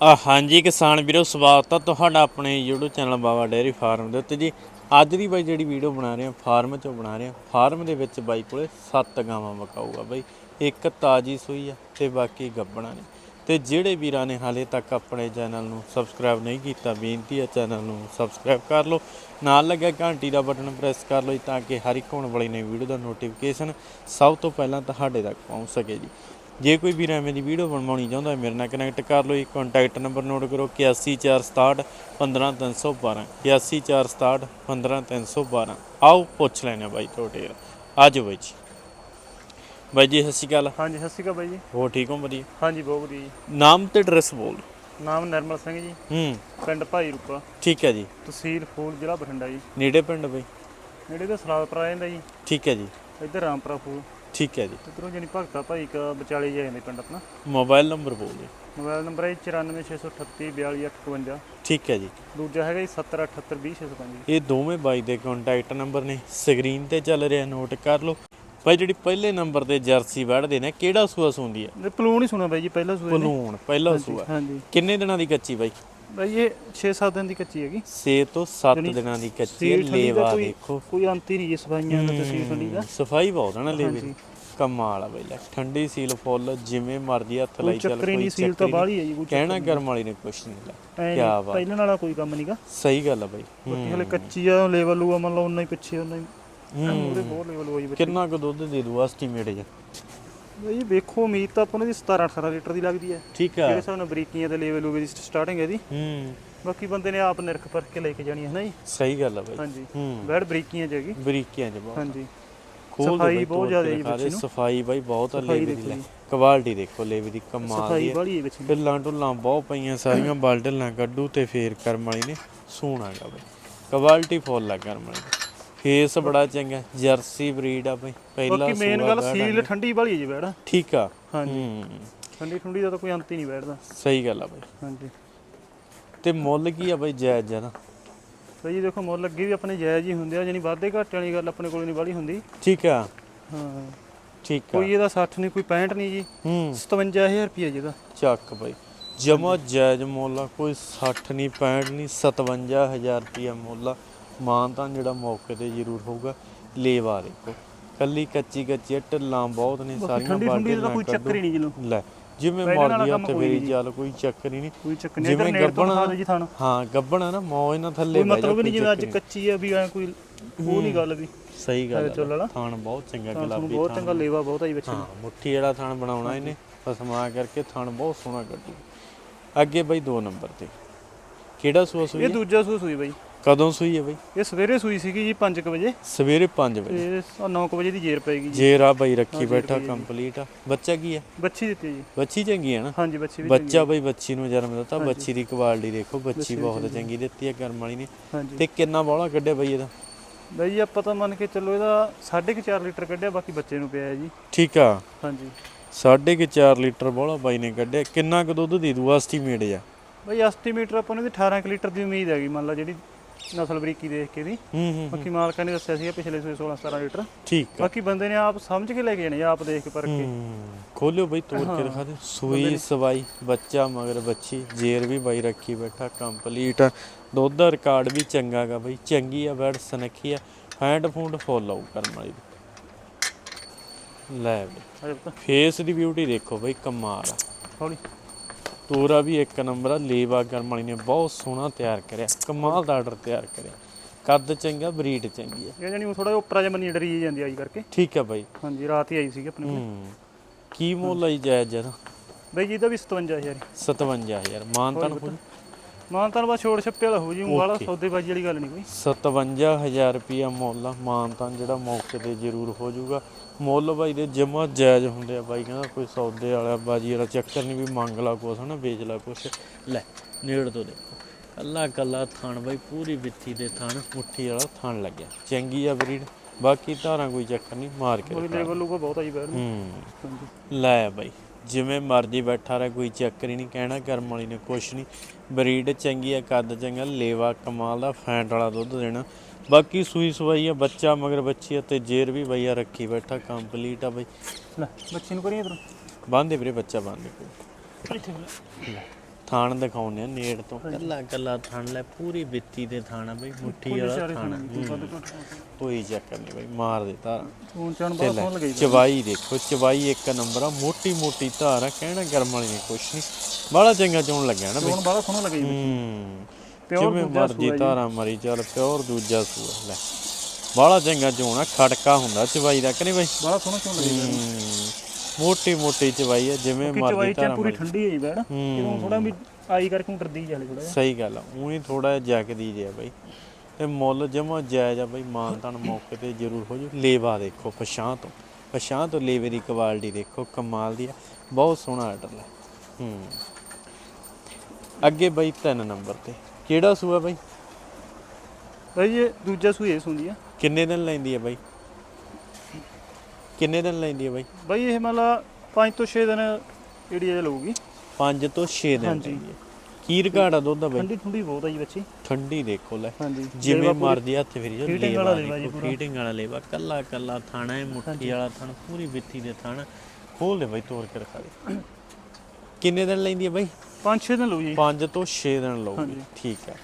ਹਾਂਜੀ ਕਿਸਾਨ ਵੀਰੋ, ਸਵਾਗਤ ਆ ਤੁਹਾਡਾ ਆਪਣੇ YouTube channel Baba dairy farm ਦੇ ਉੱਤੇ ਜੀ। ਅੱਜ ਦੀ ਬਾਈ ਜਿਹੜੀ ਵੀਡੀਓ ਬਣਾ ਰਹੇ ਆ, ਫਾਰਮ ਚੋਂ ਬਣਾ ਰਹੇ ਆ। ਫਾਰਮ ਦੇ ਵਿੱਚ ਬਾਈ ਕੋਲੇ 7 ਗਾਵਾਂ ਮਕਾਊਗਾ ਬਾਈ। ਇੱਕ ਤਾਜੀ ਸੂਈ ਆ ਤੇ ਬਾਕੀ ਗੱਬਣਾ ਨੇ। ਤੇ ਜਿਹੜੇ ਵੀਰਾਂ ਨੇ ਹਾਲੇ ਤੱਕ ਆਪਣੇ ਚੈਨਲ ਨੂੰ ਸਬਸਕ੍ਰਾਈਬ ਨਹੀਂ ਕੀਤਾ, ਬੇਨਤੀ ਹੈ ਚੈਨਲ ਨੂੰ ਸਬਸਕ੍ਰਾਈਬ ਕਰ ਲਓ। ਨਾਲ ਲੱਗਿਆ ਘੰਟੀ ਦਾ ਬਟਨ ਪ੍ਰੈਸ ਕਰ ਲਓ ਜੀ, ਤਾਂ ਕਿ ਹਰ ਇੱਕ ਹੋਣ ਵਾਲੀ ਨਵੀਂ ਵੀਡੀਓ ਦਾ ਨੋਟੀਫਿਕੇਸ਼ਨ ਸਭ ਤੋਂ ਪਹਿਲਾਂ ਤੁਹਾਡੇ ਤੱਕ ਪਹੁੰਚ ਸਕੇ ਜੀ। ਜੇ ਕੋਈ ਵੀਰ ਐਵੇਂ ਦੀ ਵੀਡੀਓ ਬਣਵਾਉਣੀ ਚਾਹੁੰਦਾ ਹੈ ਮੇਰੇ ਨਾਲ ਕਨੈਕਟ ਕਰ ਲਓ ਜੀ। ਕੰਟੈਕਟ ਨੰਬਰ ਨੋਟ ਕਰੋ 814661 15312 814661 15312 ਆਓ ਪੁੱਛ ਲੈਣੇ ਬਾਈ ਤੁਹਾਡੇ ਆਜੋ ਬਾਈ ਜੀ। ਬਾਈ ਜੀ ਸਤਿ ਸ਼੍ਰੀ ਅਕਾਲ। ਹਾਂਜੀ ਸਤਿ ਸ਼੍ਰੀ ਅਕਾਲ ਬਾਈ ਜੀ। ਹੋਰ ਠੀਕ ਹੋ ਵਧੀਆ? ਹਾਂਜੀ ਬਹੁਤ ਵਧੀਆ ਜੀ। ਨਾਮ ਤੇ ਐਡਰੈਸ ਬੋਲ। ਨਾਮ ਨਿਰਮਲ ਸਿੰਘ ਜੀ। ਹੂੰ। ਪਿੰਡ ਭਾਈ ਰੂਪਾ। ਠੀਕ ਹੈ ਜੀ। ਤਹਿਸੀਲ ਫੂਲ ਜ਼ਿਲ੍ਹਾ ਬਠਿੰਡਾ ਜੀ। ਨੇੜੇ ਪਿੰਡ ਬਾਈ? ਨੇੜੇ ਤੇ ਸਲਾਦਪੁਰ ਆ ਜਾਂਦਾ ਜੀ। ਠੀਕ ਹੈ ਜੀ। ਇੱਧਰ ਰਾਮਪੁਰਾ ਫੂਲ। ਠੀਕ ਹੈ ਜੀ। ਇੱਧਰੋਂ ਜਾਨੀ ਭਗਤਾ ਭਾਈ ਕਾ ਵਿਚਾਲੇ ਜਾ ਜਾਂਦਾ ਪਿੰਡ ਆਪਣਾ। ਮੋਬਾਈਲ ਨੰਬਰ ਬੋਲ ਜੀ ਮੋਬਾਈਲ ਨੰਬਰ ਹੈ 94638 42852 ਠੀਕ ਹੈ ਜੀ। ਦੂਜਾ ਹੈਗਾ ਜੀ 7078 ਇਹ ਦੋਵੇਂ ਬਾਈ ਦੇ ਕੰਟੈਕਟ ਨੰਬਰ ਨੇ। ਸਕਰੀਨ ਤੇ ਚੱਲ ਰਿਹਾ ਨੋਟ ਕਰ ਲਓ। ਬਾਈ ਜਿਹੜੀ ਪਹਿਲੇ ਨੰਬਰ ਤੇ ਜਰਸੀ ਵੜਦੇ ਨੇ ਕਿਹੜਾ ਸੂਆ ਸੂੰਦੀ ਹੈ? ਇਹ ਪਲੂਣ ਹੀ ਸੁਣਾ ਬਾਈ ਜੀ ਪਹਿਲਾ ਨੇ ਪਲੂਣ ਪਹਿਲਾ ਸੂਆ। ਹਾਂਜੀ। ਕਿੰਨੇ ਦਿਨਾਂ ਦੀ ਕੱਚੀ ਬਾਈ? ਬਾਈ ਇਹ 6-7 ਦਿਨ ਦੀ ਕੱਚੀ ਹੈਗੀ। 6 ਤੋਂ 7 ਜਾਣੀ ਦਿਨਾਂ ਦੀ ਕੱਚੀ ਹੈ। ਲੇਵਾ ਦੇਖੋ। ਕੋਈ ਅੰਤ ਹੀ ਨਹੀਂ ਜੀ ਸਫਾਈਆਂ ਦਾ ਤੇ ਸੀਲ ਠੰਡੀ ਦਾ ਸਫ਼ਾਈ ਬਹੁਤ ਹੈ ਨਾ ਲੇਵੇ ਦੀ। ਹਾਂਜੀ। ਕੰਮਾਂ ਵਾਲਾ ਬਾਈ ਲੈ ਠੰਡੀ ਸੀਲ ਫੁੱਲ ਜਿਵੇਂ ਮਰਜ਼ੀ ਹੱਥ ਲਾਈ ਕੋਈ ਚੱਲ ਚੱਕਰ ਹੀ ਨਹੀਂ ਸੀਲ ਤਾਂ ਬਾਹਲੀ ਹੈ ਜੀ ਕੋਈ ਕਹਿਣਾ ਕਰਮ ਵਾਲੀ ਨੇ ਕੁਛ ਨਹੀਂ ਲੈ ਨੀ, ਬਾਤ। ਪਹਿਲਾਂ ਵਾਲਾ ਕੋਈ ਕੰਮ ਨਹੀਂਗਾ। ਸਹੀ ਗੱਲ ਆ ਬਾਈ। ਬਾਕੀ ਹਲੇ ਕੱਚੀ ਆ ਲੈਵਲ ਮੰਨ ਲਓ ਉਨਾ ਹੀ ਪਿੱਛੇ ਉਨਾ ਹੀ। ਹੂੰ। ਉਹਦੇ ਬਹੁਤ ਲੈਵਲ ਹੋਈ ਬੱਚੇ। ਕਿੰਨਾ ਕੁ ਦੁੱਧ ਦੇ ਦੂ ਐਸਟੀਮੇਟ ਜੀ ਬਈ ਵੇਖੋ ਉਮੀਦ ਤਾਂ ਆਪਾਂ ਨੂੰ ਦੀ 17 18 ਲੀਟਰ ਦੀ ਲੱਗਦੀ ਹੈ ਠੀਕ ਆ। ਜਿਹੜੇ ਨਾਲ ਬਰੀਕੀਆਂ ਦੇ ਲੈਵਲ ਹੋਵੇ ਦੀ ਸਟਾਰਟਿੰਗ ਹੈ ਦੀ ਹੂੰ। ਬਾਕੀ ਬੰਦੇ ਨੇ ਆਪ ਨਿਰਖ ਪਰਖ ਕੇ ਲੈ ਕੇ ਜਾਣੀ ਹੈ ਨਾ ਜੀ? ਸਹੀ ਗੱਲ ਆ ਬਾਈ। ਹਾਂਜੀ। ਹੂੰ। ਬੈਡ ਬਰੀਕੀਆਂ ਚ ਹੈਗੀ ਬਰੀਕੀਆਂ ਚ ਬਹੁਤ। ਹਾਂਜੀ। ਖੋਲ ਸਫ਼ਾਈ ਬਹੁਤ ਜ਼ਿਆਦਾ ਜੀ। ਬੱਚੇ ਨੂੰ। ਸਫ਼ਾਈ ਬਾਈ ਬਹੁਤ ਆ ਲੇਵੇ ਦੀ। ਕੁਆਲਿਟੀ ਦੇਖੋ ਲੇਵੇ ਦੀ ਕਮਾਲ ਦੀ ਸਫ਼ਾਈ ਵਿੱਚ ਨੂੰ। ਢਿੱਲਾਂ ਢੁੱਲਾਂ ਬਹੁਤ ਪਈਆਂ ਸਾਰੀਆਂ ਬਾਲਟਲਾਂ ਕੱਢੂ ਤੇ ਫੇਰ ਕਰਮ ਵਾਲੀ ਨੇ ਸੋਹਣਾਗਾ ਬਾਈ। ਕੁਆਲਿਟੀ ਫੁੱਲ ਆ ਕਰਮ ਵਾਲੀ ਫੇਸ ਬੜਾ ਚੰਗਾ ਜਰਸੀ ਬਰੀਡ ਆ ਬਾਈ। ਪਹਿਲਾ ਬਾਕੀ ਮੇਨ ਗੱਲ ਬੈੜ। ਸੀਲ ਠੰਡੀ ਵਾਲੀ ਜੀ ਬੈਡ ਠੀਕ ਆ। ਹਾਂਜੀ। ਠੰਡੀ ਠੰਡੀ ਦਾ ਤਾਂ ਕੋਈ ਅੰਤ ਹੀ ਨਹੀਂ ਬੈਠਦਾ। ਸਹੀ ਗੱਲ ਆ ਬਾਈ। ਹਾਂਜੀ। ਤੇ ਮੁੱਲ ਕੀ ਆ ਬਾਈ ਜਾਇਜ਼ ਜਨਾ ਸਹੀ ਜੀ ਦੇਖੋ ਮੁੱਲ ਅੱਗੇ ਵੀ ਆਪਣੇ ਜਾਇਜ਼ ਹੀ ਹੁੰਦੇ ਆ ਜਾਨੀ ਵਾਧੇ ਘਾਟੇ ਵਾਲੀ ਗੱਲ ਆਪਣੇ ਕੋਲ ਨਹੀਂ ਵਾਲੀ ਹੁੰਦੀ। ਠੀਕ ਆ। ਹਾਂ। ਠੀਕ ਆ। ਕੋਈ ਇਹਦਾ 60 ਨਹੀਂ ਕੋਈ 65 ਨਹੀਂ ਜੀ। ਹੂੰ। 57000 ਰੁਪਏ ਜਿਹਦਾ ਚੱਕ ਬਾਈ। ਜਮਾ ਜਾਇਜ਼ ਮੁੱਲ ਆ ਕੋਈ 60 ਨਹੀਂ 65 ਨਹੀਂ 57000 ਰੁਪਿਆ ਮੁੱਲ ਆ। ਮਾਨ ਤਾਂ ਜਿਹੜਾ ਮੌਕੇ ਤੇ ਜ਼ਰੂਰ ਹੋਊਗਾ ਲੇਵਾ ਦੇਖੋ ਕੱਲੀ ਕੱਚੀ ਕੱਚੀ ਢਿੱਲਾਂ ਬਹੁਤ ਨੇ ਸਾਰੀਆਂ ਠੰਡੀ ਠੰਡੀ ਦਾ ਕੋਈ ਚੱਕਰ ਹੀ ਨਹੀਂ ਜੀ ਲੋ। ਲੈ। ਜਿਵੇਂ ਵਾਲਾ ਹੱਥ ਕੋਈ ਫੇਰੀ ਨਹੀਂ। ਚੱਲ ਕੋਈ ਚੱਕਰ ਹੀ ਨਹੀਂ। ਕੋਈ ਚੱਕਰ ਨਹੀਂ ਜਿਵੇਂ ਤੋਂ ਗੱਬਣ ਦੇ ਜੀ ਥਾਣ। ਹਾਂ ਗੱਬਣਾ ਨਾ ਮੌ ਇਹਨਾਂ ਥੱਲੇ ਕੋਈ ਜਾ, ਮਤਲਬ ਨਹੀਂ ਜਿਵੇਂ ਅੱਜ ਕੱਚੀ ਆ ਵੀ ਐ ਕੋਈ ਉਹ ਨਹੀਂ ਗੱਲ ਵੀ ਸਹੀ ਗੱਲ ਚੱਲ ਵਾਲਾ। ਆ ਥਾਣ ਬਹੁਤ ਚੰਗਾ ਗੁਲਾਬੀ ਬਹੁਤ ਥਾਣ ਚੰਗਾ ਲੇਵਾ ਬਹੁਤ ਆਈ ਬੱਚੇ ਹਾਂ ਮੁੱਠੀ ਜਿਹੜਾ ਥਣ ਬਣਾਉਣਾ ਇਹਨੇ ਫਸਮਾ ਕਰਕੇ ਥਣ ਬਹੁਤ ਸੋਹਣਾ ਕੱਢੂ। ਅੱਗੇ ਬਈ 2 ਨੰਬਰ ਤੇ। ਕਿਹੜਾ ਸੂਆ ਸੂਈ ਇਹ ਹੈ? ਦੂਜਾ ਸੂਈ ਸੂਈ ਬਾਈ। ਕਦੋਂ ਸੂਈ ਹੈ ਬਈ? ਇਹ ਸਵੇਰੇ ਸੂਈ ਸੀਗੀ ਜੀ 5 ਵਜੇ। ਸਵੇਰੇ 5 ਵਜੇ। ਤੇ 9 ਵਜੇ ਦੀ ਜੇਰ ਪੈਗੀ ਜੀ। ਜੇਰਾ ਬਈ ਰੱਖੀ ਬੈਠਾ। ਕੰਪਲੀਟ ਆ। ਬੱਚਾ ਕੀ ਹੈ? ਬੱਚੀ ਦਿੱਤੀ ਜੀ। ਬੱਚੀ ਚੰਗੀ ਹੈ ਨਾ? ਹਾਂਜੀ ਬੱਚੀ ਵੀ ਬੱਚਾ ਬਈ ਬੱਚੀ ਨੂੰ ਜਨਮ ਦਿੱਤਾ। ਬੱਚੀ ਦੀ ਕੁਆਲਿਟੀ ਦੇਖੋ ਬੱਚੀ ਬਹੁਤ ਚੰਗੀ ਦਿੱਤੀ ਹੈ ਕਰਮ ਵਾਲੀ ਨੇ। ਹਾਂਜੀ। ਤੇ ਕਿੰਨਾ ਬੋਲਾ ਕੱਢਿਆ ਬਈ ਇਹਦਾ? ਬਾਈ ਜੀ ਆਪਾਂ ਤਾਂ ਮੰਨ ਕੇ ਚੱਲੋ ਇਹਦਾ 4.5 ਲੀਟਰ ਕੱਢਿਆ ਬਾਕੀ ਬੱਚੇ ਨੂੰ ਪਿਆ ਹੈ ਜੀ। ਠੀਕ ਆ। ਹਾਂਜੀ। ਸਾਢੇ ਕੁ 4 ਲੀਟਰ ਬੋਲਾ ਬਾਈ ਨੇ ਕੱਢਿਆ। ਕਿੰਨਾ ਕੁ ਦੁੱਧ ਦੇ ਦੂ? ਐਸਟੀਮੇਟ ਜਾ ਬਾਈ ਐਸਟੀਮੇਟਰ ਆਪਾਂ ਨੂੰ ਵੀ 18 ਕੁ ਲੀਟਰ ਦੀ ਉਮੀਦ ਹੈਗੀ। ਮੰਨ ਲਾ ਜਿਹੜੀ ਨਸਲ ਬਰੀਕੀ ਦੇਖ ਕੇ ਦੀ। ਹੂੰ ਹੂੰ ਹੂੰ, ਬਾਕੀ ਮਾਲਕਾਂ ਨੇ ਦੱਸਿਆ ਸੀਗਾ ਪਿਛਲੇ ਸੂਏ 16 17 ਲੀਟਰ। ਠੀਕ ਆ। ਬਾਕੀ ਬੰਦੇ ਨੇ ਆਪ ਸਮਝ ਕੇ ਲੈ ਕੇ ਜਾਣੇ ਆਪ ਦੇਖ ਕੇ ਪਰਖ ਕੇ। ਹੂੰ। ਖੋਲਿਓ ਬਈ ਤੋੜ ਕੇ ਦਿਖਾ ਦੇ ਸੂਈ ਸਵਾਈ ਬੱਚਾ ਮਗਰ ਬੱਚੀ ਜੇਰ ਵੀ ਬਾਈ ਰੱਖੀ ਬੈਠਾ ਕੰਪਲੀਟ। ਦੁੱਧ ਦਾ ਰਿਕਾਰਡ ਵੀ ਚੰਗਾ ਗਾ ਬਈ ਚੰਗੀ ਆ ਬੈਡ ਸਨਖੀ ਆ। ਹੈਂਡ ਫੂਡ ਫੁੱਲ ਆਊ ਕਰਮ ਵਾਲੀ ਦੀ। ਲੈ ਬਈ। ਅਜੇ ਪਤਾ ਫੇਸ ਦੀ ਬਿਊਟੀ ਦੇਖੋ ਬਈ ਕਮਾਲ ਆ। ਹੌਲੀ। ਤੋਰਾ ਵੀ ਇੱਕ ਨੰਬਰ ਆ ਲੇਵਾ ਕਰਮ ਵਾਲੀ ਨੇ ਬਹੁਤ ਸੋਹਣਾ ਤਿਆਰ ਕਰਿਆ ਕਮਾਲ ਦਾ ਆਰਡਰ ਤਿਆਰ ਕਰਿਆ। ਕੱਦ ਚੰਗਾ ਬਰੀਡ ਚੰਗੀ ਆ। ਇਹ ਜਾਨੀ ਥੋੜਾ ਜਿਹਾ ਉੱਪਰਾ ਜਿਹਾ ਮੰਨੀ ਡਰੀ ਜਾਂਦੀ ਆਈ ਕਰਕੇ। ਠੀਕ ਆ ਬਾਈ। ਹਾਂਜੀ ਰਾਤ ਹੀ ਆਈ ਸੀਗੀ ਆਪਣੇ ਕੋਲ। ਹੂੰ ਕੀ ਮੁੱਲ ਆਈ ਜਾਇਜ਼ ਜਰਾ ਬਾਈ ਜੀ ਦਾ ਵੀ 57000 57000 ਮਾਨਤਨ ਹੋ ਮਾਨਤਾਨ ਬਸ ਛੋੜ ਛੱਪੇ ਵਾਲਾ ਹੋ ਜੀ ਵਾਲਾ. ਸੌਦੇਬਾਜ਼ੀ ਵਾਲੀ ਗੱਲ ਨਹੀਂ ਕੋਈ। 57000 ਰੁਪਿਆ ਮੁੱਲ ਆ ਮਾਨਤਨ ਜਿਹੜਾ ਮੌਕੇ ਤੇ ਜ਼ਰੂਰ ਹੋ ਜਾਊਗਾ। ਮੁੱਲ ਬਾਈ ਦੇ ਜਮਾ ਜਾਇਜ਼ ਹੁੰਦੇ ਆ ਬਾਈ ਕਹਿੰਦਾ ਕੋਈ ਸੌਦੇ ਵਾਲਾ ਬਾਜੀ ਵਾਲਾ ਚੱਕਰ ਨਹੀਂ ਵੀ ਮੰਗ ਲਾ ਕੁਛ ਹਨਾ ਵੇਚ ਲਾ ਕੁਛ। ਲੈ ਨੇੜ ਤੋਂ ਦੇਖੋ। ਕੱਲਾ ਕੱਲਾ ਥਣ ਬਾਈ ਪੂਰੀ ਵਿੱਥੀ ਦੇ ਥਣ ਮੁੱਠੀ ਵਾਲਾ ਥਣ ਲੱਗਿਆ। ਚੰਗੀ ਆ ਬਰੀਡ ਬਾਕੀ ਧਾਰਾਂ ਕੋਈ ਚੱਕਰ ਨਹੀਂ ਮਾਰ ਕੇ ਕੋਈ। ਲੈਵਲ ਲੂਗਾ ਬਹੁਤ ਲੈ ਬਾਈ। ਜਿਵੇਂ ਮਰਜ਼ੀ ਬੈਠਾ ਰਹਿ ਕੋਈ ਚੱਕਰ ਹੀ ਨਹੀਂ ਕਹਿਣਾ ਕਰਮ ਵਾਲੀ ਨੇ ਕੁਛ ਨਹੀਂ। ਬਰੀਡ ਚੰਗੀ ਆ ਕੱਦ ਚੰਗਾ ਲੇਵਾ ਕਮਾਲ ਦਾ ਫੈਂਟ ਵਾਲਾ ਦੁੱਧ ਦੇਣਾ। ਬਾਕੀ ਸੂਈ ਸਵਾਈ ਆ ਬੱਚਾ ਮਗਰ ਬੱਚੀ ਆ ਤੇ ਜੇਰ ਵੀ ਬਈਆ ਰੱਖੀ ਬੈਠਾ ਕੰਪਲੀਟ ਆ ਬਈ। ਲੈ ਬੱਚੀ ਨੂੰ ਕਰੀਏ ਇਧਰ? ਬੰਦੇ ਵੀਰੇ ਬੱਚਾ ਬੰਦੇ ਇੱਥੇ ਲੈ। ਥਾਣ ਦਿਖਾਉਂਦੇ ਆ ਨੇੜ ਤੋਂ। ਕੱਲਾ ਕੱਲਾ ਥਾਣ ਲੈ ਪੂਰੀ ਬਿੱਤੀ ਦੇ ਥਾਣਾ ਬਈ ਮੁੱਠੀ ਵਾਲਾ ਥਾਣਾ। ਕੋਈ ਚੱਕਰ ਨਹੀਂ ਬਈ ਮਾਰ ਦੇ ਧਾਰਾਂ। ਫੋਨ ਚਾਣ ਤੇ ਬਹੁਤ ਸੋਹਣ ਲੱਗੀ ਚਵਾਈ ਦੇਖੋ ਚਵਾਈ ਇੱਕ ਨੰਬਰ ਆ ਮੋਟੀ ਮੋਟੀ ਧਾਰ ਆ ਕਹਿਣਾ ਗਰਮ ਵਾਲੀ ਨਹੀਂ ਕੁਛ ਨਹੀਂ। ਬੜਾ ਚੰਗਾ ਚੋਣ ਲੱਗਿਆ ਨਾ ਬਈ। ਫੋਨ ਬੜਾ ਸੋਹਣਾ ਲੱਗੀ ਹੂੰ। Pure ਜਿਵੇਂ ਦੂਜਾ ਮਰਜ਼ੀ ਧਾਰਾਂ ਮਰੀ ਚੱਲ ਪਿਓਰ ਦੂਜਾ ਸੂਆ ਲੈ। ਬੜਾ ਚੰਗਾ ਚੋਣਾ ਖੜਕਾ ਹੁੰਦਾ ਚਵਾਈ ਦਾ ਕਿ ਨਹੀਂ ਬਈ? ਬੜਾ ਸੋਹਣਾ ਚੋਣ ਲੱਗੀ ਹੂੰ। ਮੋਟੀ ਮੋਟੀ ਚਵਾਈ ਹੈ ਜਿਵੇਂ ਕਿ ਮਰਜ਼ੀ ਚਵਾਈ ਚ ਧਾਰਾਂ ਪੂਰੀ ਮਰੀ ਠੰਡੀ ਹੈ। ਬੈੜ ਇਹਨੂੰ ਥੋੜਾ ਵੀ ਆਈ ਕਰਕੇ ਊਂ ਡਰਦੀ ਜਾਲੇ ਥੋੜਾ ਸਹੀ ਗੱਲ ਆ ਉਹੀ ਥੋੜਾ ਜਿਹਾ ਜਗਦੀ ਜਿਆ ਬਈ। ਤੇ ਮੁੱਲ ਜਮਾ ਜਾਇਜ਼ ਆ ਬਈ ਮਾਨਤਾਨ ਮੌਕੇ ਤੇ ਜ਼ਰੂਰ ਹੋ ਜੂ ਲੇਵਾ ਦੇਖੋ ਪਛਾਂ ਤੋਂ ਪਛਾਂ ਤੋਂ ਲੇਵੇ ਦੀ ਕੁਆਲਿਟੀ ਦੇਖੋ ਕਮਾਲ ਦੀ ਆ ਬਹੁਤ ਸੋਹਣਾ ਆਰਡਰ ਲੈ। ਹੂੰ। ਅੱਗੇ ਬਈ ਤਿੰਨ ਨੰਬਰ ਤੇ ਕਿਹੜਾ ਸੂਆ ਬਈ? ਭਾਈ ਇਹ ਦੂਜਾ ਇਹ ਸੁੰਦੀ ਆ। ਕਿੰਨੇ ਦਿਨ ਲੈਂਦੀ ਹੈ ਬਾਈ? ਕਿੰਨੇ ਦਿਨ ਲੈਂਦੀ ਹੈ ਬਾਈ? ਭਾਈ ਇਹ ਮਤਲਬ 5 ਤੋਂ 6 ਦਿਨ ਜਿਹੜੀ ਇਹ ਲਊਗੀ। 5 ਤੋਂ 6 ਦਿਨ ਹਾਂਜੀ। ਲੈਂਦੀ ਹੈ। ਕੀ ਰਿਕਾਰਡ ਆ ਦੁੱਧ ਦਾ ਬਾਈ? ਠੰਡੀ ਠੰਡੀ ਬਹੁਤ ਆ ਜੀ ਬੱਚੀ। ਠੰਡੀ ਦੇਖੋ ਲੈ। ਹਾਂਜੀ। ਜਿਵੇਂ ਮਰਜ਼ੀ ਹੱਥ ਫੇਰੀ ਜੋ ਲੇਵਾ ਵਾਲਾ ਲੇਵਾ ਜੀ ਦੇਖੋ ਪੂਰਾ। ਫੀਟਿੰਗ ਵਾਲਾ ਲੇਵਾ ਕੱਲਾ ਕੱਲਾ ਥਾਣਾ ਹੈ ਮੁੱਠੀ ਵਾਲਾ ਥਣ ਪੂਰੀ ਬਿੱਤੀ ਦੇ ਥਣ। ਖੋਲ ਦੇ ਬਾਈ ਤੋੜ ਕੇ ਰਖਾ ਦੇ। ਕਿੰਨੇ ਦਿਨ ਲੈਂਦੀ ਹੈ ਬਾਈ? 5-6 ਦਿਨ ਲਊ ਜੀ। 5 ਤੋਂ 6 ਦਿਨ ਲਊਗੀ। ਠੀਕ ਹੈ।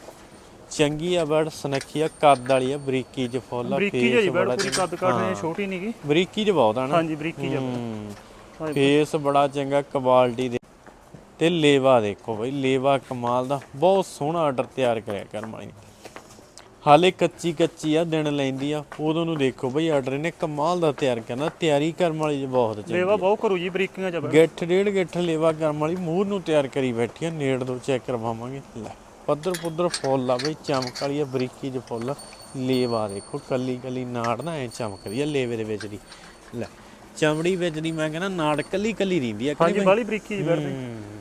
ਚੰਗੀ ਆ ਬੜ ਸਨਖੀਆ ਕੱਦ ਵਾਲੀ ਆ ਬਰੀਕੀ ਚ ਫੁੱਲ ਆ ਬਰੀਕੀ ਜਿਹੀ ਬੈੜ ਬੜਾ ਪੂਰੀ। ਕੱਦ ਕਾਠ ਹਾਂ। ਨੇ ਛੋਟੀ ਨਹੀਂਗੀ ਬਰੀਕੀ ਚ ਬਹੁਤ ਆ ਨਾ। ਹਾਂਜੀ ਬਰੀਕੀ ਜਿਹਾ। ਫੇਸ ਬੜਾ ਚੰਗਾ ਕੁਆਲਿਟੀ ਦੇ। ਤੇ ਲੇਵਾ ਦੇਖੋ ਬਈ ਲੇਵਾ ਕਮਾਲ ਦਾ ਬਹੁਤ ਸੋਹਣਾ ਆਰਡਰ ਤਿਆਰ ਕਰਿਆ ਕਰਮਾਲੀ ਨੇ। ਹਾਲੇ ਕੱਚੀ ਕੱਚੀ ਆ ਦਿਨ ਲੈਂਦੀ ਆ। ਉਦੋਂ ਨੂੰ ਦੇਖੋ ਬਈ ਆਰਡਰ ਇਹਨੇ ਕਮਾਲ ਦਾ ਤਿਆਰ ਕਰਨਾ ਤਿਆਰੀ ਕਰਮ ਵਾਲੀ ਜੀ ਬਹੁਤ ਚੰਗੀ ਲੇਵਾ ਬਹੁਤ ਕਰੂ ਜੀ ਬਰੀਕੀਆਂ ਬੈੜ। ਗਿੱਠ ਡੇਢ ਗਿੱਠ ਲੇਵਾ ਕਰਮ ਵਾਲੀ ਮੂੰਹ ਨੂੰ ਤਿਆਰ ਕਰੀ ਬੈਠੀ ਆ ਨੇੜ ਤੋਂ ਚੈੱਕ ਕਰਵਾਵਾਂਗੇ। ਲੈ। ਪੱਧਰ ਪੁੱਧਰ ਫੁੱਲ ਆ ਬਈ ਚਮਕ ਵਾਲੀ ਆ ਬਰੀਕੀ ਚ ਫੁੱਲ। ਆ। ਲੇਵਾ ਦੇਖੋ ਕੱਲੀ ਕੱਲੀ ਨਾੜ ਨਾ ਐ ਚਮਕ ਰਹੀ ਆ ਲੇਵੇ ਦੇ ਵਿੱਚ ਦੀ। ਲੈ ਚਮੜੀ ਵਿੱਚ ਦੀ ਮੈਂ ਕਹਿੰਦਾ ਨਾੜ ਕੱਲੀ ਕੱਲੀ ਰਹਿੰਦੀ ਆ ਹਾਂਜੀ ਬਾਲੀ ਬਰੀਕੀ ਜੀ ਬੈੜ ਦੀ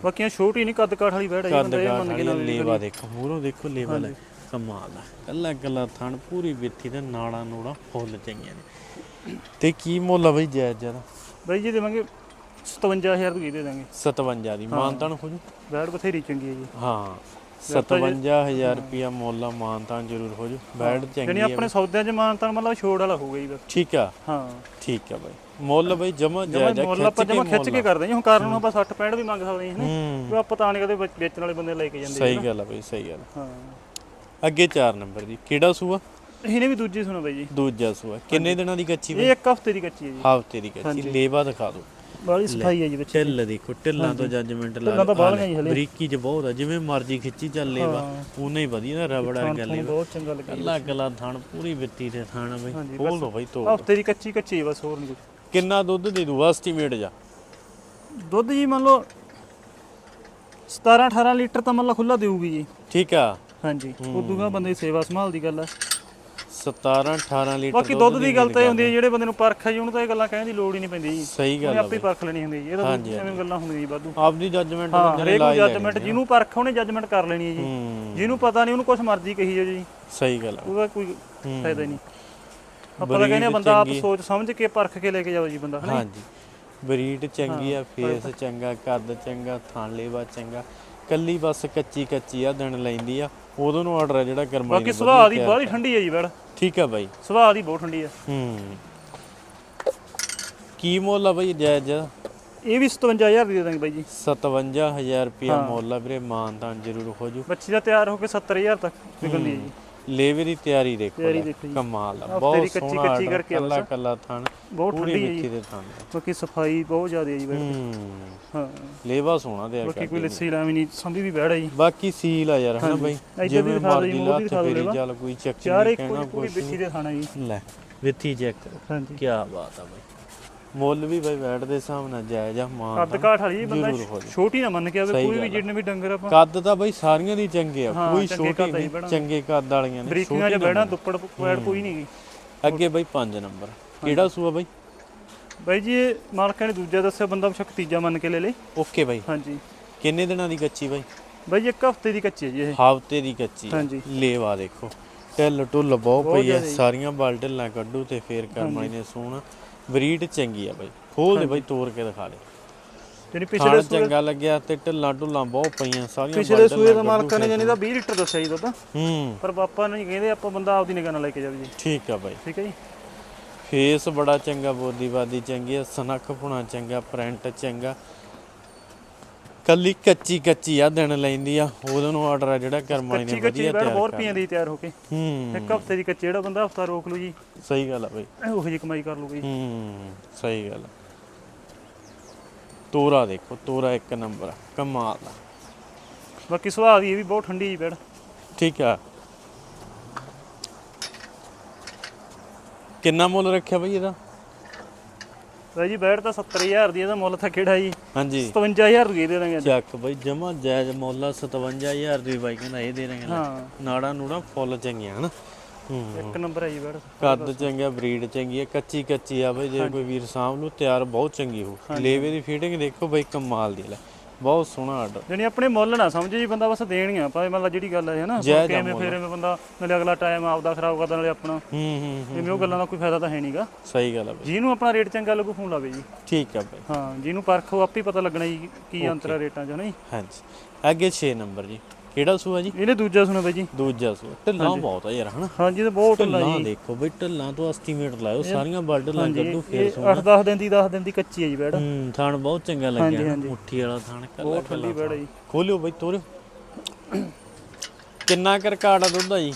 ਬਾਕੀਆਂ ਛੋਟੀ ਨਹੀਂ ਕੱਦ ਕਾਠ ਵਾਲੀ ਜੀ ਕੱਦ ਬੰਦਾ ਮੰਨ ਕੇ ਲੇਵਾ ਦੇਖੋ ਮੂਹਰੋਂ ਦੇਖੋ ਲੇਵਾ ਲੈ ਕਮਾਲ ਦਾ ਕੱਲਾ ਕੱਲਾ ਥਣ ਪੂਰੀ ਵਿੱਥੀ ਤੇ ਨਾੜਾਂ ਨੂੜਾਂ ਫੁੱਲ ਚੰਗੀਆਂ ਨੇ। ਤੇ ਕੀ ਮੁੱਲ ਆ ਬਈ ਜਾਇਜ਼ ਜ਼ਿਆਦਾ? ਬਾਈ ਜੀ ਦੇਵਾਂਗੇ 57000 ਦੀ ਦੇ ਦਾਂਗੇ 57 ਦੀ ਮਾਨਤਾਨ ਹੋ ਜੂ ਬੈੜ ਬਥੇਰੀ ਚੰਗੀ ਹੈ ਜੀ। ਹਾਂ। 57000 ਰੁਪਿਆ ਮੁੱਲ ਮਾਨਤਾਨ ਜ਼ਰੂਰ ਹੋ ਜੂ। ਬੈਡ ਚੰਗੀ ਆ ਆਪਣੇ ਸੌਦਿਆਂ ਚ ਮਾਨਤਾਨ ਮਤਲਬ ਛੋੜ ਵਾਲਾ ਹੋਊਗਾ ਜੀ ਬਸ। ਠੀਕ ਆ। ਹਾਂ। ਠੀਕ ਆ ਬਾਈ। ਮੁੱਲ ਬਈ ਜਮਾ ਜਾਇਜ਼ ਆ, ਮੁੱਲ ਆਪਾਂ ਜਮਾ ਖਿੱਚ ਕੇ ਕਰਦੇ ਜੀ ਹੁਣ ਕਾਰਨ ਨੂੰ ਆਪਾਂ 60 65 ਵੀ ਮੰਗ ਸਕਦੇ ਹਾਂ ਹੂੰ। ਉਹ ਆਪਾਂ ਤਾਂ ਨਹੀਂ ਕਦੇ ਵੇਚ- ਵੇਚਣ ਵਾਲੇ ਬੰਦੇ ਲੈ ਕੇ ਜਾਂਦੇ ਸਹੀ ਗੱਲ ਆ ਬਈ ਸਹੀ ਗੱਲ। ਹਾਂ। ਅੱਗੇ 4 ਨੰਬਰ ਦੀ ਕਿਹੜਾ ਸੂਆ? ਇਹਨੇ ਵੀ ਦੂਜੀ ਸੁਣੋ ਬਾਈ ਜੀ। ਦੂਜਾ ਸੂਆ। ਕਿੰਨੇ ਦਿਨਾਂ ਦੀ ਕੱਚੀ ਬਈ? ਇਹ ਇੱਕ ਹਫ਼ਤੇ ਦੀ ਕੱਚੀ ਹੈ ਜੀ। ਹਫ਼ਤੇ ਦੀ ਕੱਚੀ। ਲੇਵਾ ਦਿਖਾ ਦਿਓ। ਬਾਲੀ ਸਫ਼ਾਈ ਹੈ ਜੀ ਬੱਚੇ ਢਿੱਲ ਦੇਖੋ ਢਿੱਲਾਂ ਤੋਂ ਜੱਜਮੈਂਟ ਲਾ ਤਾਂ ਬਾਹਲੀਆਂ ਹੀ ਹਲੇ। ਬਰੀਕੀ ਚ ਬਹੁਤ ਆ ਜਿਵੇਂ ਮਰਜ਼ੀ ਖਿੱਚੀ ਚੱਲ ਲੇਵਾ ਉਹਨੇ ਹੀ ਵਧੀਆ ਨਾ ਰਬੜਾ ਗੱਲ ਤੁਹਾਨੂੰ ਬਹੁਤ ਚੰਗਾ ਲੱਗਿਆ ਕੱਲਾ ਕੱਲਾ ਥਣ ਪੂਰੀ ਬਿੱਤੀ ਦੇ ਥਣ ਬਈ। ਖੋਲ ਦੋ ਬਈ ਤੋ ਹਫ਼ਤੇ ਦੀ ਕੱਚੀ ਕੱਚੀ ਹੈ ਬਸ ਹੋਰ ਨਹੀਂ ਕੁਝ ਕਿੰਨਾ ਦੁੱਧ ਦੇ ਦੂ? ਐਸਟੀਮੇਟ ਜਾ। ਦੁੱਧ ਜੀ ਮੰਨ ਲਓ 17 18 ਲੀਟਰ ਤਾਂ ਮੰਨ ਲਓ ਖੁੱਲਾ ਦੇਊਗੀ ਜੀ। ਠੀਕ ਆ। ਹਾਂਜੀ ਉਦੋਂ ਦਾ ਬੰਦੇ ਸੇਵਾ ਸੰਭਾਲ ਦੀ ਗੱਲ ਹੈ 17 18 ਲੀਟਰ ਬਾਕੀ ਦੁੱਧ ਦੀ ਗੱਲ ਤਾਂ ਇਹ ਹੁੰਦੀ ਹੈ ਜਿਹੜੇ ਬੰਦੇ ਨੂੰ ਪਰਖ ਹੈ ਜੀ ਉਹਨੂੰ ਤਾਂ ਇਹ ਗੱਲਾਂ ਕਹਿਣ ਦੀ ਲੋੜ ਹੀ ਨਹੀਂ ਪੈਂਦੀ ਜੀ। ਸਹੀ ਗੱਲ ਆਪੇ ਪਰਖ ਲੈਣੀ ਹੁੰਦੀ ਜੀ ਇਹ ਤਾਂ ਐਵੇਂ ਗੱਲਾਂ ਹੁੰਦੀਆਂ ਜੀ ਵਾਧੂ। ਆਪਦੀ ਜੱਜਮੈਂਟ ਬੰਦੇ ਨੇ ਹਰੇਕ ਲਾ ਨੂੰ ਹੀ ਲੈਣੀ ਜੱਜਮੈਂਟ ਜਿਹਨੂੰ ਪਰਖ ਉਹਨੇ ਜੱਜਮੈਂਟ ਕਰ ਲੈਣੀ ਹੈ ਜੀ। ਜਿਹਨੂੰ ਪਤਾ ਨਹੀਂ ਉਹਨੂੰ ਕੁਝ ਮਰਜ਼ੀ ਕਹੀ ਜਾਓ ਜੀ। ਸਹੀ ਗੱਲ ਉਹਦਾ ਕੋਈ। ਫਾਇਦਾ ਨਹੀਂ। ਆਪਾਂ ਤਾਂ ਕਹਿੰਦੇ ਬੰਦਾ ਆਪ ਸੋਚ ਸਮਝ ਕੇ ਪਰਖ ਕੇ ਲੈ ਕੇ ਜਾਓ ਜੀ ਬੰਦਾ ਹਾਂਜੀ। ਬਰੀਡ ਚੰਗੀ ਆ ਫੇਸ ਚੰਗਾ ਕੱਦ ਚੰਗਾ ਥਣ ਲੇਵਾ ਚੰਗਾ। ਕੱਲੀ ਬਸ ਕੱਚੀ ਕੱਚੀ ਆ ਦਿਨ ਲੈਂਦੀ ਆ। ਉਦੋਂ ਨੂੰ ਆਰਡਰ ਆ ਜਿਹੜਾ ਕਰਮਾਈ ਬਾਕੀ ਸੁਭਾਅ ਦੀ ਬਾਹਲੀ ਠੰਡੀ ਹੈ ਜੀ ਬੜ ਠੀਕ ਆ ਬਾਈ। ਸੁਭਾਅ ਦੀ ਬਹੁਤ ਠੰਡੀ ਹੈ ਹੂੰ। ਕੀ ਮੁੱਲ ਆ ਬਈ ਜਾਇਜ਼? ਇਹ ਵੀ 57000 ਦੀ ਦੇ ਦਾਂਗੇ ਬਾਈ ਜੀ। 57000 ਰੁਪਿਆ ਮੁੱਲ ਆ ਵੀਰੇ ਮਾਨਤਾਨ ਜ਼ਰੂਰ ਹੋ ਜੂ। ਬੱਚੀ ਦਾ ਤਿਆਰ ਹੋ ਕੇ 70000 ਤੱਕ ਨਿਕਲਦੀ ਹੈ ਜੀ। ਲੇਵੇ ਦੀ ਤਿਆਰੀ ਦੇਖੋ ਤਿਆਰੀ ਲੈ, ਦੇਖੋ ਜੀ। ਕਮਾਲ ਆ ਬਹੁਤ ਕੱਚੀ- ਸੋਹਣਾ ਕੱਚੀ ਆਰਡਰ ਕਰਕੇ ਆ ਕੱਲਾ ਬਸ। ਕੱਲਾ ਥਣ ਬਹੁਤ ਪੂਰੀ ਠੰਡੀ ਹੈ ਜੀ। ਦੇ ਥਣ ਬਾਕੀ ਸਫ਼ਾਈ ਬਹੁਤ ਜ਼ਿਆਦਾ ਹੈ ਜੀ ਬੈਡ ਹੂੰ। ਹਾਂ। ਲੇਵਾ ਸੋਹਣਾ ਦੇ ਬਾਕੀ ਕੋਈ ਲੱਸੀ ਲਾਵੀ ਨਹੀਂ ਸੰਭੀ ਵੀ ਬੈੜ ਜੀ। ਬਾਕੀ ਸੀਲ ਆ ਯਾਰ ਹਨਾ ਬਾਈ? ਇੱਧਰ ਦੀ ਜਿਵੇਂ ਦਿਖਾ ਦਿਓ ਮਰਜ਼ੀ ਜੀ, ਲਾ ਮੂੰਹ ਦੀ ਦਿਖਾ ਦਿਓ ਫੇਰੀ ਲੇਵਾ। ਚੱਲ ਕੋਈ ਚਾਰ ਨਹੀਂ ਇੱਕ ਕਹਿਣਾ ਪੂਰੀ ਕੁਛ ਬਿੱਠੀ ਦੇ ਖਾਣਾ ਜੀ। ਲੈ ਵਿੱਥੀ ਚੈੱਕ। ਹਾਂਜੀ। ਕੀ ਬਾਤ ਆ ਬਾਈ। ਮੁੱਲ ਵੀ ਬਾਈ ਬੈਠ ਦੇ ਹਿਸਾਬ ਨਾਲ ਜਾਇਜ਼ ਆ ਮਾਨ ਕੱਦ ਕਾਠ ਵਾਲੀ ਬੰਦਾ ਜ਼ਰੂਰ ਹੋ ਜਾਏ। ਛੋਟੀ ਨਾ ਮੰਨ ਕੇ ਆਵੇ ਸਹੀ ਕੋਈ ਵੀ ਗੱਲ ਆ। ਜਿੰਨੇ ਵੀ ਡੰਗਰ ਆਪਾਂ ਕੱਦ ਤਾਂ ਬਾਈ ਸਾਰੀਆਂ ਦੀ ਚੰਗੇ ਆ ਹਾਂ, ਕੋਈ ਚੰਗੇ ਛੋਟੀ ਕੱਦ ਨਹੀਂ। ਚੰਗੇ ਕੱਦ ਵਾਲੀਆਂ ਨੇ ਬਰੀਕੀਆਂ 'ਚ ਬੈਣਾ ਦੁੱਪੜ ਪੈੜ ਕੋਈ ਨਹੀਂ ਅੱਗੇ ਬਾਈ 5 ਨੰਬਰ। ਕਿਹੜਾ ਸੂਆ ਬਾਈ? ਬਾਈ ਜੀ ਇਹ ਮਾਲਕਾਂ ਨੇ ਦੂਜਾ ਦੱਸਿਆ ਬੰਦਾ ਬਸ਼ੱਕ ਤੀਜਾ ਮੰਨ ਕੇ ਲੈ ਲੇ। Okay bye. ਹਾਂਜੀ। ਕਿੰਨੇ ਦਿਨਾਂ ਦੀ ਕੱਚੀ ਬਾਈ? ਬਾਈ ਜੀ ਇੱਕ ਹਫ਼ਤੇ ਦੀ ਕੱਚੀ ਹੈ ਜੀ ਇਹ। ਹਫ਼ਤੇ ਦੀ ਕੱਚੀ ਆ। ਹਾਂਜੀ। ਲੇਵਾ ਦੇਖੋ। ਢਿੱਲ ਢੁੱਲ ਬਹੁਤ ਪਈ ਜੀ। ਸਾਰੀਆਂ ਬਾਲ ਢਿੱਲਾਂ ਕੱਢੂ ਤੇ ਫੇਰ ਕਰਮਾਈ ਨੇ ਸੋਹਣਾ ਬਰੀਡ ਚੰਗੀ ਆ ਬਾਈ। ਖੋਲ ਦੇ ਬਾਈ ਤੋੜ ਕੇ ਦਿਖਾ ਦੇ। ਜਿਹੜੀ ਪਿਛਲੇ ਸੂਏ ਚੰਗਾ ਲੱਗਿਆ ਤੇ ਢਿੱਲਾਂ ਢੁੱਲਾਂ ਬਹੁਤ ਪਈਆਂ ਸਾਰੀਆਂ ਪਿਛਲੇ ਸੂਏ ਦਾ ਮਾਲਕਾਂ ਨੇ ਜਾਨੀ ਦਾ 20 ਲੀਟਰ ਦੱਸਿਆ ਜੀ ਦੁੱਧ। ਹੂੰ। ਪਰ ਪਾਪਾ ਨੇ ਕਹਿੰਦੇ ਆਪਾਂ ਬੰਦਾ ਆਪਦੀ ਨਿਗਾਹ ਨਾਲ ਲੈ ਕੇ ਜਾਵੇ ਜੀ। ਠੀਕ ਆ ਬਾਈ। ਠੀਕ ਹੈ ਜੀ। ਫੇਸ ਬੜਾ ਚੰਗਾ ਬੋਦੀ ਬਾਦੀ ਚੰਗੀ ਆ ਸਨੱਖ ਪੁਣਾ ਚੰਗਾ ਪ੍ਰਿੰਟ ਚੰਗਾ। ਕੱਲੀ ਕੱਚੀ ਕੱਚੀ ਆ ਦਿਨ ਲੈਂਦੀ ਆ ਉਹਦੋਂ ਨੂੰ ਆਰਡਰ ਆ ਜਿਹੜਾ ਕਰਮ ਵਾਲੀ ਨੇ ਕੱਚੀ ਕੱਚੀ ਵਧੀਆ ਤਿਆਰ ਕਰ ਪੀਆਂ ਦੀ ਤਿਆਰ ਹੋ ਕੇ। ਹੂੰ। ਇੱਕ ਹਫ਼ਤੇ ਦੀ ਕੱਚੀ ਜਿਹੜਾ ਬੰਦਾ ਹਫਤਾ ਰੋਕ ਲੂ ਜੀ। ਸਹੀ ਗੱਲ ਆ ਬਈ। ਉਹੋ ਜੀ ਕਮਾਈ ਕਰ ਲੂਗਾ ਜੀ ਹੂੰ ਸਹੀ ਗੱਲ ਆ। ਤੋਰਾ ਦੇਖੋ ਤੋਰਾ ਇੱਕ ਨੰਬਰ ਆ, ਕਮਾਲ ਦਾ ਬਾਕੀ ਸੁਭਾਅ ਦੀ ਇਹ ਵੀ ਬਹੁਤ ਠੰਡੀ ਜੀ ਬੈੜ ਠੀਕ ਆ। ਕਿੰਨਾ ਮੁੱਲ ਰੱਖਿਆ ਬਈ ਇਹਦਾ? ਬਾਈ ਜੀ ਬੈੜ ਤਾਂ 70000 ਦੀ ਇਹਦਾ ਮੁੱਲ ਤਾਂ ਕਿਹੜਾ ਜੀ? ਹਾਂਜੀ। 57000 ਦੀ ਦੇ ਦਾਂਗੇ। ਚੱਕ ਬਈ ਜਮਾ ਜਾਇਜ਼ ਮੁੱਲ ਆ 57000 ਦੀ ਬਾਈ ਕਹਿੰਦਾ ਇਹ ਦੇ ਨੇ ਹਾਂ। ਨਾੜਾ ਨੂੜਾ ਫੁੱਲ ਚੰਗੀਆਂ ਹਨ? ਇੱਕ ਨੰਬਰ ਹੈ ਜੀ ਕੱਦ ਚੰਗਾ ਬਰੀਡ ਚੰਗੀ ਹੈ ਕੱਚੀ ਕੱਚੀ ਆ ਬਈ ਜੇ ਕੋਈ ਵੀਰ ਸਾਂਭ ਨੂੰ ਤਿਆਰ ਬਹੁਤ ਚੰਗੀ ਹੋ ਲੇਵੇ ਦੀ ਫੀਡਿੰਗ ਦੇਖੋ ਬਈ ਕਮਾਲ ਦੀ ਲੈ। ਬਹੁਤ ਸੋਹਣਾ ਆਰਡਰ ਜਣੀ ਆਪਣੇ ਮੁੱਲ ਨਾ ਸਮਝੇ ਜੀ ਬੰਦਾ ਬਸ ਦੇਣੀਆਂ ਭਾਵੇਂ ਮਤਲਬ ਜਿਹੜੀ ਗੱਲ ਹੈ ਨਾ? ਜਾਇਜ਼ ਆ ਕਿਵੇਂ ਮੁੱਲ। ਫੇਰ ਐਵੇਂ ਬੰਦਾ ਨਾਲੇ ਅਗਲਾ ਟਾਈਮ ਆਪਦਾ ਖਰਾਬ ਕਰਦਾ ਨਾਲੇ ਆਪਣਾ। ਹੂੰ ਹੂੰ ਹੂੰ ਐਵੇਂ ਉਹ ਗੱਲਾਂ ਦਾ ਕੋਈ ਫਾਇਦਾ ਤਾਂ ਹੈ ਨਹੀਂਗਾ ਸਹੀ ਗੱਲ ਆ ਬਈ। ਜਿਹਨੂੰ ਆਪਣਾ ਰੇਟ ਚੰਗਾ ਲੱਗੂ ਫੋਨ ਲਾਵੇ ਜੀ। ਠੀਕ ਆ ਬਈ। ਹਾਂ ਜਿਹਨੂੰ ਪਰਖੋ ਆਪੇ ਪਤਾ ਲੱਗਣਾ ਜੀ ਕੀ ਅੰਤਰ ਆ ਰੇਟਾਂ 'ਚ ਨਹੀਂ ਹਾਂਜੀ। ਅੱਗੇ 6 ਨੰਬਰ ਜੀ। ਕਿਹੜਾ ਸੂਆ ਜੀ? ਇਹਨੇ ਦੂਜਾ ਸੁਣਾ ਬਾਈ ਜੀ। ਦੂਜਾ ਸੂਆ। ਢਿੱਲਾਂ ਬਹੁਤ ਆ ਯਾਰ ਹਨਾ? ਹਾਂਜੀ ਤੇ ਬਹੁਤ ਢਿੱਲਾ ਜੀ। ਦੇਖੋ ਬਈ ਢਿੱਲਾਂ ਤੋਂ ਐਸਟੀਮੇਟ ਲਾਇਓ ਸਾਰੀਆਂ ਬਾਰਡਰ ਲਾਂ ਕੱਢੂ ਫੇਰ ਸੋਹਣਾ। 8-10 ਦਿਨ ਦੀ 10 ਦਿਨ ਦੀ ਕੱਚੀ ਹੈ ਜੀ ਬੈੜ ਹੂੰ ਥਾਣ ਬਹੁਤ ਚੰਗਾ ਲੱਗਿਆ। ਮੁੱਠੀ ਵਾਲਾ ਥਾਣ ਕੱਲਾ ਬਹੁਤ ਠੰਡੀ ਬੈੜ ਜੀ। ਖੋਲਿਓ ਬਈ ਤੋਰਿਓ। ਕਿੰਨਾ ਕਰ ਕਾੜਾ ਦੁੱਧ ਆ ਜੀ?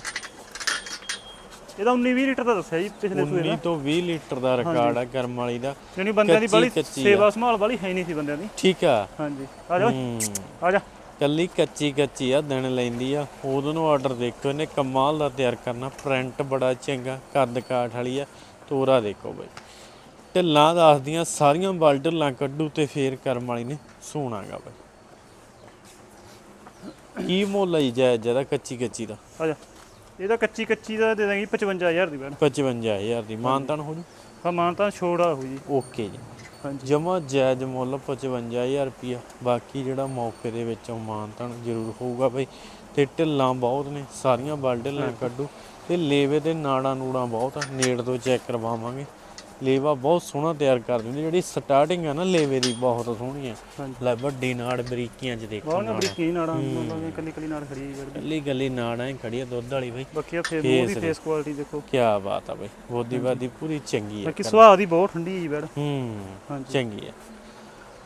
ਇਹਦਾ 19-20 ਲੀਟਰ ਦਾ ਦੱਸਿਆ ਜੀ ਪਿਛਲੇ ਸੂਏ 19 ਤੋਂ 20 ਲੀਟਰ ਦਾ ਰਿਕਾਰਡ ਆ ਕਰਮ ਵਾਲੀ ਦਾ। ਜਾਨੀ ਬੰਦਿਆਂ ਦੀ ਬੜੀ। ਸੇਵਾ ਸੰਭਾਲ ਵਾਲੀ ਹੈ ਨਹੀਂ ਸੀ ਬੰਦਿਆਂ ਦੀ। ਠੀਕ ਆ। ਹਾਂਜੀ। ਆ ਜਾ ਆ ਜਾ। ਕੱਲੀ ਕੱਚੀ ਕੱਚੀ ਆ ਦਿਨ ਲੈਂਦੀ ਆ। ਉਦੋਂ ਨੂੰ ਆਰਡਰ ਦੇਖੋ ਇਹਨੇ ਕਮਾਲ ਦਾ ਤਿਆਰ ਕਰਨਾ। ਪ੍ਰਿੰਟ ਬੜਾ ਚੰਗਾ ਕੱਦ ਕਾਠ ਵਾਲੀ ਆ। ਤੋਰਾ ਦੇਖੋ ਬਈ। ਢਿੱਲਾਂ ਦੱਸਦੀਆਂ ਸਾਰੀਆਂ ਬਲ ਢਿੱਲਾਂ ਕੱਢੂ ਤੇ ਫੇਰ ਕਰਮ ਵਾਲੀ ਨੇ ਸੋਣਾਗਾ ਬਈ। ਕੀ ਮੁੱਲ ਆਈ ਜਾਇਜ਼ ਜਿਹਦਾ ਕੱਚੀ ਕੱਚੀ ਦਾ? ਆ ਜਾ। ਇਹਦਾ ਕੱਚੀ ਕੱਚੀ ਦਾ ਦੇ ਦਾਂਗੇ 55000 ਦੀ ਬੈੜ 55000 ਦੀ। ਮਾਨਤਾਨ ਹੋ ਜੂ। ਹਾਂ ਮਾਨ ਤਾਂ ਛੋੜਾ ਹੋ ਜੀ ਓਕੇ ਜੀ। ਹਾਂਜੀ। ਜਮਾ ਜਾਇਜ਼ ਮੁੱਲ 55000 ਰੁਪਿਆ ਬਾਕੀ ਜਿਹੜਾ ਮੌਕੇ ਦੇ ਵਿੱਚੋਂ ਮਾਨਤਾਨ ਜ਼ਰੂਰ ਹੋਊਗਾ ਬਈ। ਤੇ ਢਿੱਲਾਂ ਬਹੁਤ ਨੇ ਸਾਰੀਆਂ ਬਲ ਢਿੱਲਾਂ ਕੱਢੂ। ਤੇ ਲੇਵੇ ਤੇ ਨਾੜਾਂ ਨੂੜਾਂ ਬਹੁਤ ਆ ਨੇੜ ਤੋਂ ਚੈੱਕ ਕਰਵਾਵਾਂਗੇ। ਲੇਵਾ ਬਹੁਤ ਸੋਹਣਾ ਤਿਆਰ ਕਰ ਦਿੰਦੀ ਜਿਹੜੀ ਸਟਾਰਟਿੰਗ ਆ ਨਾ ਲੇਵੇ ਦੀ ਬਹੁਤ ਸੋਹਣੀ ਆ। ਲੈ ਵੱਡੀ ਨਾੜ ਬਰੀਕੀਆਂ ਚ ਦੇਖੋ ਬਹੁਤ ਨਾ ਬੜੀ ਕੀ ਨਾੜਾਂ ਮਤਲਬ ਕੱਲੀ ਕੱਲੀ ਨਾੜ ਖੜੀ ਹੈ ਗੱਲੀ ਗੱਲੀ ਨਾੜਾਂ ਹੀ ਖੜੀ ਆ ਦੁੱਧ ਵਾਲੀ ਬਈ। ਬਾਕੀ ਆ ਫੇਸ ਫੇਸ ਉਹਦੀ ਫੇਸ ਕੁਆਲਿਟੀ ਦੇਖੋ। ਕੀ ਬਾਤ ਆ ਬਈ ਬੋਦੀ ਬਾਦੀ ਪੂਰੀ ਚੰਗੀ ਆ ਬਾਕੀ ਸੁਭਾਅ ਦੀ ਬਹੁਤ ਠੰਡੀ ਹੈ ਜੀ ਬੈੜ ਹੂੰ ਹਾਂਜੀ। ਚੰਗੀ ਆ।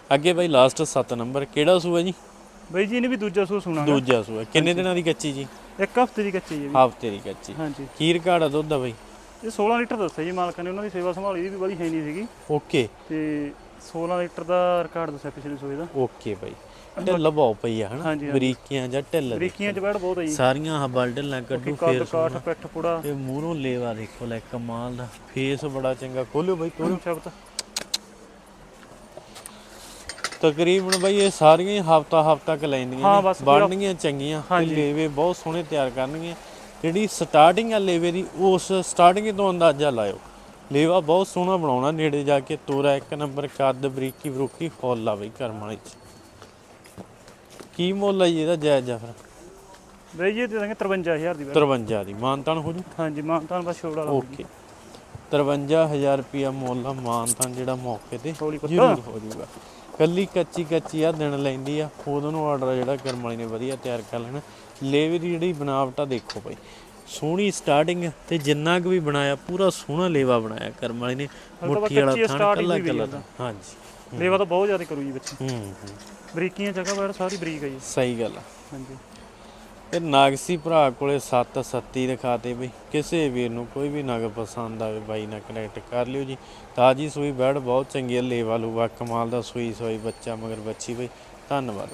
ਅੱਗੇ ਬਈ ਲਾਸਟ 7 ਨੰਬਰ ਕਿਹੜਾ ਸੂਆ ਜੀ? ਬਾਈ ਜੀ ਇਹਨੇ ਵੀ ਦੂਜਾ ਸੁਣਾਗਾ। ਸੂਆ ਕਿੰਨੇ ਦਿਨਾਂ ਦੀ ਕੱਚੀ ਜੀ? ਇੱਕ ਹਫ਼ਤੇ ਦੀ ਕੱਚੀ ਹੈ ਜੀ। ਹਫ਼ਤੇ ਦੀ ਕੱਚੀ। ਹਾਂਜੀ। ਕੀ ਰਿਕਾਰਡ ਆ ਦੁੱਧ ਦਾ ਬਈ? ਇਹ 16 ਲੀਟਰ ਦੱਸਿਆ ਜੀ ਮਾਲਕਾਂ ਨੇ ਉਹਨਾਂ ਦੀ ਸੇਵਾ ਸੰਭਾਲੀ ਦੀ ਵੀ ਬੜੀ ਹੈ ਨਹੀਂ ਸੀਗੀ। ਓਕੇ। ਤੇ 16 ਲੀਟਰ ਦਾ ਰਿਕਾਰਡ ਦੱਸਿਆ ਪਿਛਲੇ ਸੂਏ ਦਾ। ਓਕੇ ਬਈ। ਢਿੱਲ ਬਹੁਤ ਪਈ ਆ ਹਨਾ। ਬਰੀਕੀਆਂ ਜਾਂ ਢਿੱਲ। ਬਰੀਕੀਆਂ ਚ ਬੈੜ ਬਹੁਤ ਹੈ ਜੀ। ਸਾਰੀਆਂ ਹਬਲ ਢਿੱਲਾਂ ਕੱਢੂ ਫੇਰ ਕਾਠ ਪਿੱਠ ਪੁੜਾ। ਤੇ ਮੂਹਰੋਂ ਲੇਵਾ ਦੇਖੋ ਲੈ ਕਮਾਲ ਦਾ। ਫੇਸ ਬੜਾ ਚੰਗਾ ਖੋਲਿਓ ਬਈ ਤੋਰਿਓ ਸ਼ਬਦ। ਤਕਰੀਬਨ ਬਈ ਇਹ ਸਾਰੀਆਂ ਹਫਤਾ ਹਫਤਾ ਕ ਲੈਂਦੀਆਂ ਨੇ ਬਣਨੀਆਂ ਚੰਗੀਆਂ ਤੇ। ਲੇਵੇ ਬਹੁਤ ਸੋਹਣੇ ਤਿਆਰ ਕਰਨਗੀਆਂ। ਜਿਹੜੀ ਸਟਾਰਟਿੰਗ ਆ ਲੇਵੇ ਦੀ ਉਸ ਸਟਾਰਟਿੰਗ ਤੋਂ ਅੰਦਾਜ਼ਾ ਲਾਇਓ। ਲੇਵਾ ਬਹੁਤ ਸੋਹਣਾ ਬਣਾਉਣਾ ਨੇੜੇ ਜਾ ਕੇ ਤੋਰਾ ਇੱਕ ਨੰਬਰ ਕੱਦ ਬਰੀਕੀ ਬਰੂਕੀ ਫੁੱਲ ਆ ਬਈ ਕਰਮ ਵਾਲੀ ਚ। ਕੀ ਮੁੱਲ ਜੀ ਇਹਦਾ ਜਾਇਜ਼ ਆ ਫਿਰ? ਬਈ ਜੀ ਦੇ ਦਾਂਗੇ 53000 ਦੀ ਬੈੜ 53 ਦੀ ਮਾਨਤਾਨ ਹੋ ਜੂ? ਹਾਂਜੀ ਮਾਨਤਾਨ ਬਸ ਛੋੜ ਵਾਲਾ। ਓਕੇ। 53000 ਰੁਪਿਆ ਮੁੱਲ ਆ ਮਾਨਤਾਨ ਜਿਹੜਾ ਮੌਕੇ ਤੇ ਹੌਲੀ। ਜ਼ਰੂਰ ਹੋ ਜਾਊਗਾ ਕੱਲੀ ਕੱਚੀ ਕੱਚੀ ਆ ਦਿਨ ਲੈਂਦੀ ਆ ਉਦੋਂ ਨੂੰ ਆਰਡਰ ਜਿਹੜਾ ਕਰਮ ਵਾਲੀ ਨੇ ਵਧੀਆ ਤਿਆਰ ਕਰ ਲੈਣਾ। ਲੇਵੇ ਦੀ ਜਿਹੜੀ ਬਣਾਵਟ ਆ ਦੇਖੋ ਭਾਈ ਸੋਹਣੀ ਸਟਾਰਟਿੰਗ ਤੇ ਜਿੰਨਾ ਕੁ ਵੀ ਬਣਾਇਆ ਪੂਰਾ ਸੋਹਣਾ ਲੇਵਾ ਬਣਾਇਆ ਕਰਮ ਵਾਲੀ ਨੇ। ਮੁੱਠੀ ਵਾਲਾ starting ਕੱਲਾ ਕੱਲਾ। ਹਾਂਜੀ। ਲੇਵਾ ਤਾਂ ਬਹੁਤ ਜ਼ਿਆਦਾ ਕਰੂ ਜੀ ਬੱਚੇ ਹੂੰ ਹੂੰ। ਬਰੀਕੀਆਂ ਜਗ੍ਹਾ ਬੈੜ ਸਾਰੀ ਬਰੀਕ ਹੈ ਜੀ। ਸਹੀ ਗੱਲ ਆ। ਹਾਂਜੀ। ਇਹ ਨਾਗਸੀ ਭਰਾ ਕੋਲੇ 7 ਸੱਤੀ ਦਿਖਾਤੇ ਬਈ। ਕਿਸੇ ਵੀਰ ਨੂੰ ਕੋਈ ਵੀ ਨਗ ਪਸੰਦ ਆਵੇ ਬਾਈ ਨਾਲ ਕਨੈਕਟ ਕਰ ਲਿਓ ਜੀ। ਤਾਜੀ ਸੂਈ ਬੈੜ ਬਹੁਤ ਚੰਗੀ ਹੈ ਲੇਵਾ ਲੂਵਾ ਕਮਾਲ ਦਾ ਸੂਈ ਸੋਈ ਬੱਚਾ ਮਗਰ ਬੱਚੀ ਬਈ। ਧੰਨਵਾਦ।